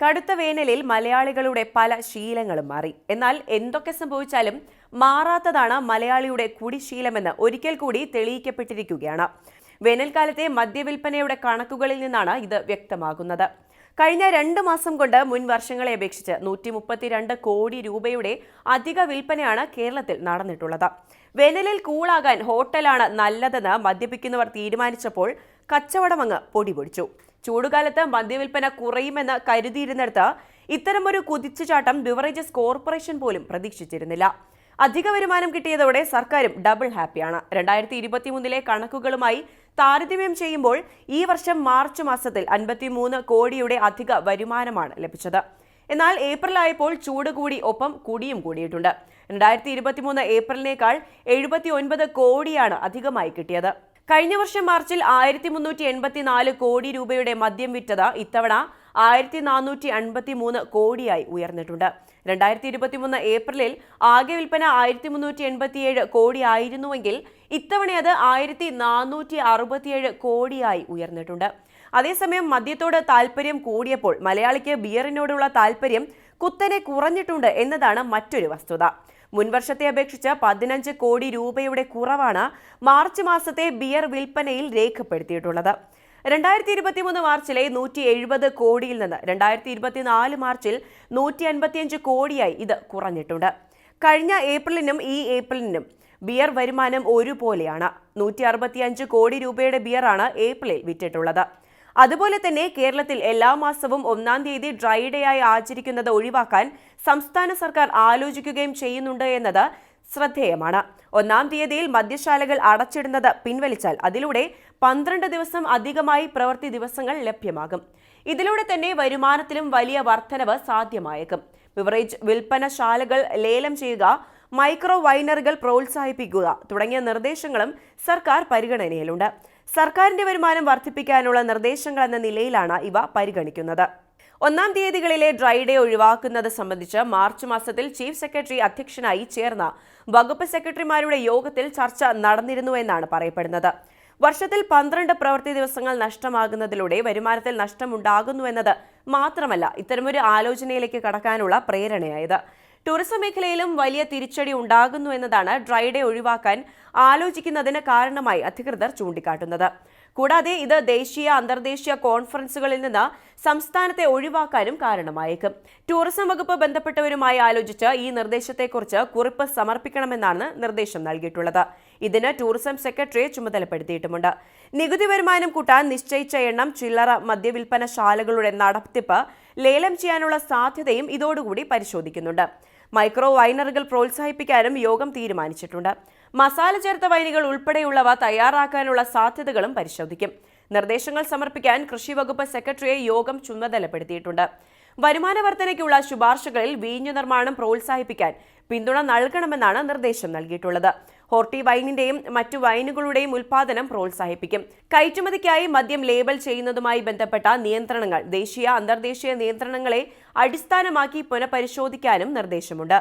കടുത്ത വേനലിൽ മലയാളികളുടെ പല ശീലങ്ങളും മാറി. എന്നാൽ എന്തൊക്കെ സംഭവിച്ചാലും മാറാത്തതാണ് മലയാളിയുടെ കുടിശീലമെന്ന് ഒരിക്കൽ കൂടി തെളിയിക്കപ്പെട്ടിരിക്കുകയാണ്. വേനൽക്കാലത്തെ മദ്യവിൽപ്പനയുടെ കണക്കുകളിൽ നിന്നാണ് ഇത് വ്യക്തമാകുന്നത്. കഴിഞ്ഞ രണ്ട് മാസം കൊണ്ട് മുൻ വർഷങ്ങളെ അപേക്ഷിച്ച് നൂറ്റി മുപ്പത്തിരണ്ട് കോടി രൂപയുടെ അധിക വിൽപ്പനയാണ് കേരളത്തിൽ നടന്നിട്ടുള്ളത്. വേനലിൽ കൂളാകാൻ ഹോട്ടലാണ് നല്ലതെന്ന് മദ്യപിക്കുന്നവർ തീരുമാനിച്ചപ്പോൾ കച്ചവടമങ്ങ് പൊടിപൊടിച്ചു. ചൂടുകാലത്ത് മദ്യവിൽപ്പന കുറയുമെന്ന് കരുതിയിരുന്നിടത്ത് ഇത്തരമൊരു കുതിച്ചുചാട്ടം ബിവറേജസ് കോർപ്പറേഷൻ പോലും പ്രതീക്ഷിച്ചിരുന്നില്ല. അധിക വരുമാനം കിട്ടിയതോടെ സർക്കാരും ഡബിൾ ഹാപ്പിയാണ്. രണ്ടായിരത്തി ഇരുപത്തിമൂന്നിലെ കണക്കുകളുമായി താരതമ്യം ചെയ്യുമ്പോൾ ഈ വർഷം മാർച്ച് മാസത്തിൽ അൻപത്തിമൂന്ന് കോടിയുടെ അധിക വരുമാനമാണ് ലഭിച്ചത്. എന്നാൽ ഏപ്രിൽ ആയപ്പോൾ ചൂട് കൂടി ഒപ്പം കുടിയും കൂടിയിട്ടുണ്ട്. രണ്ടായിരത്തി ഇരുപത്തിമൂന്ന് ഏപ്രിലിനേക്കാൾ എഴുപത്തി ഒൻപത് കോടിയാണ് അധികമായി കിട്ടിയത്. കഴിഞ്ഞ വർഷം മാർച്ചിൽ ആയിരത്തി മുന്നൂറ്റി എൺപത്തിനാല് കോടി രൂപയുടെ മദ്യം വിറ്റത് ഇത്തവണ ആയിരത്തി നാനൂറ്റി അൻപത്തി മൂന്ന് കോടിയായി ഉയർന്നിട്ടുണ്ട്. രണ്ടായിരത്തി ഇരുപത്തിമൂന്ന് ഏപ്രിലിൽ ആകെ വിൽപ്പന ആയിരത്തി മുന്നൂറ്റി എൺപത്തിയേഴ് കോടി ആയിരുന്നുവെങ്കിൽ ഇത്തവണ അത് ആയിരത്തി നാനൂറ്റി അറുപത്തിയേഴ് കോടിയായി ഉയർന്നിട്ടുണ്ട്. അതേസമയം മദ്യത്തോട് താല്പര്യം കൂടിയപ്പോൾ മലയാളിക്ക് ബിയറിനോടുള്ള താല്പര്യം കുത്തനെ കുറഞ്ഞിട്ടുണ്ട് എന്നതാണ് മറ്റൊരു വസ്തുത. മുൻവർഷത്തെ അപേക്ഷിച്ച് പതിനഞ്ച് കോടി രൂപയുടെ കുറവാണ് മാർച്ച് മാസത്തെ ബിയർ വിൽപ്പനയിൽ രേഖപ്പെടുത്തിയിട്ടുള്ളത്. രണ്ടായിരത്തി ഇരുപത്തിമൂന്ന് മാർച്ചിലെ നൂറ്റി എഴുപത് കോടിയിൽ നിന്ന് രണ്ടായിരത്തി ഇരുപത്തിനാല് മാർച്ചിൽ നൂറ്റി അൻപത്തിയഞ്ച് കോടിയായി ഇത് കുറഞ്ഞിട്ടുണ്ട്. കഴിഞ്ഞ ഏപ്രിലിനും ഈ ഏപ്രിലിനും ബിയർ വരുമാനം ഒരുപോലെയാണ്. നൂറ്റി അറുപത്തിയഞ്ച് കോടി രൂപയുടെ ബിയറാണ് ഏപ്രിലിൽ വിറ്റിട്ടുള്ളത്. അതുപോലെ തന്നെ കേരളത്തിൽ എല്ലാ മാസവും ഒന്നാം തീയതി ഡ്രൈ ഡേ ആയി ആചരിക്കുന്നത് ഒഴിവാക്കാൻ സംസ്ഥാന സർക്കാർ ആലോചിക്കുകയും ചെയ്യുന്നുണ്ട് എന്നത് ശ്രദ്ധേയമാണ്. ഒന്നാം തീയതിയിൽ മദ്യശാലകൾ അടച്ചിടുന്നത് പിൻവലിച്ചാൽ അതിലൂടെ പന്ത്രണ്ട് ദിവസം അധികമായി പ്രവൃത്തി ദിവസങ്ങൾ ലഭ്യമാകും. ഇതിലൂടെ തന്നെ വരുമാനത്തിലും വലിയ വർധനവ് സാധ്യമായേക്കും. ബിവറേജ് വിൽപ്പനശാലകൾ ലേലം ചെയ്യുക മൈക്രോ വൈനറുകൾ പ്രോത്സാഹിപ്പിക്കുക തുടങ്ങിയ നിർദ്ദേശങ്ങളും സർക്കാർ പരിഗണനയിലുണ്ട്. സർക്കാരിന്റെ വരുമാനം വർദ്ധിപ്പിക്കാനുള്ള നിർദ്ദേശങ്ങൾ എന്ന നിലയിലാണ് ഇവ പരിഗണിക്കുന്നത്. ഒന്നാം തീയതികളിലെ ഡ്രൈ ഡേ ഒഴിവാക്കുന്നത് സംബന്ധിച്ച് മാർച്ച് മാസത്തിൽ ചീഫ് സെക്രട്ടറി അധ്യക്ഷനായി ചേർന്ന വകുപ്പ് സെക്രട്ടറിമാരുടെ യോഗത്തിൽ ചർച്ച നടന്നിരുന്നുവെന്നാണ് പറയപ്പെടുന്നത്. വർഷത്തിൽ പന്ത്രണ്ട് പ്രവൃത്തി ദിവസങ്ങൾ നഷ്ടമാകുന്നതിലൂടെ വരുമാനത്തിൽ നഷ്ടമുണ്ടാകുന്നുവെന്നത് മാത്രമല്ല ഇത്തരമൊരു ആലോചനയിലേക്ക് കടക്കാനുള്ള പ്രേരണയായത്. ടൂറിസം മേഖലയിലും വലിയ തിരിച്ചടി ഉണ്ടാകുന്നു എന്നതാണ് ഡ്രൈ ഡേ ഒഴിവാക്കാൻ ആലോചിക്കുന്നതിന് കാരണമായി അധികൃതർ ചൂണ്ടിക്കാട്ടുന്നത്. കൂടാതെ ഇത് ദേശീയ അന്തർദേശീയ കോൺഫറൻസുകളിൽ നിന്ന് സംസ്ഥാനത്തെ ഒഴിവാക്കാനും കാരണമായേക്കും. ടൂറിസം വകുപ്പ് ബന്ധപ്പെട്ടവരുമായി ആലോചിച്ച് ഈ നിർദ്ദേശത്തെക്കുറിച്ച് കുറിപ്പ് സമർപ്പിക്കണമെന്നാണ് നിർദ്ദേശം നൽകിയിട്ടുള്ളത്. ഇതിന് ടൂറിസം സെക്രട്ടറിയെ ചുമതലപ്പെടുത്തിയിട്ടുമുണ്ട്. നികുതി വരുമാനം കൂട്ടാൻ നിശ്ചയിച്ച എണ്ണം ചില്ലറ മദ്യവിൽപ്പന ശാലകളുടെ നടത്തിപ്പ് ലേലം ചെയ്യാനുള്ള സാധ്യതയും ഇതോടുകൂടി പരിശോധിക്കുന്നുണ്ട്. മൈക്രോ വൈനറുകൾ പ്രോത്സാഹിപ്പിക്കാനും യോഗം തീരുമാനിച്ചിട്ടുണ്ട്. മസാല ചേർത്ത വൈനുകൾ ഉൾപ്പെടെയുള്ളവ തയ്യാറാക്കാനുള്ള സാധ്യതകളും പരിശോധിക്കും. നിർദ്ദേശങ്ങൾ സമർപ്പിക്കാൻ കൃഷി വകുപ്പ് സെക്രട്ടറിയെ യോഗം ചുമതലപ്പെടുത്തിയിട്ടുണ്ട്. വരുമാന വർധനയ്ക്കുള്ള ശുപാർശകളിൽ വീഞ്ഞു നിർമ്മാണം പ്രോത്സാഹിപ്പിക്കാൻ പിന്തുണ നൽകണമെന്നാണ് നിർദ്ദേശം നൽകിയിട്ടുള്ളത്. ഹോർട്ടി വൈനിന്റെയും മറ്റു വൈനുകളുടെയും ഉൽപാദനം പ്രോത്സാഹിപ്പിക്കും. കയറ്റുമതിക്കായി മദ്യം ലേബൽ ചെയ്യുന്നതുമായി ബന്ധപ്പെട്ട നിയന്ത്രണങ്ങൾ ദേശീയ അന്തർദേശീയ നിയന്ത്രണങ്ങളെ അടിസ്ഥാനമാക്കി പുനഃപരിശോധിക്കാനും നിർദ്ദേശമുണ്ട്.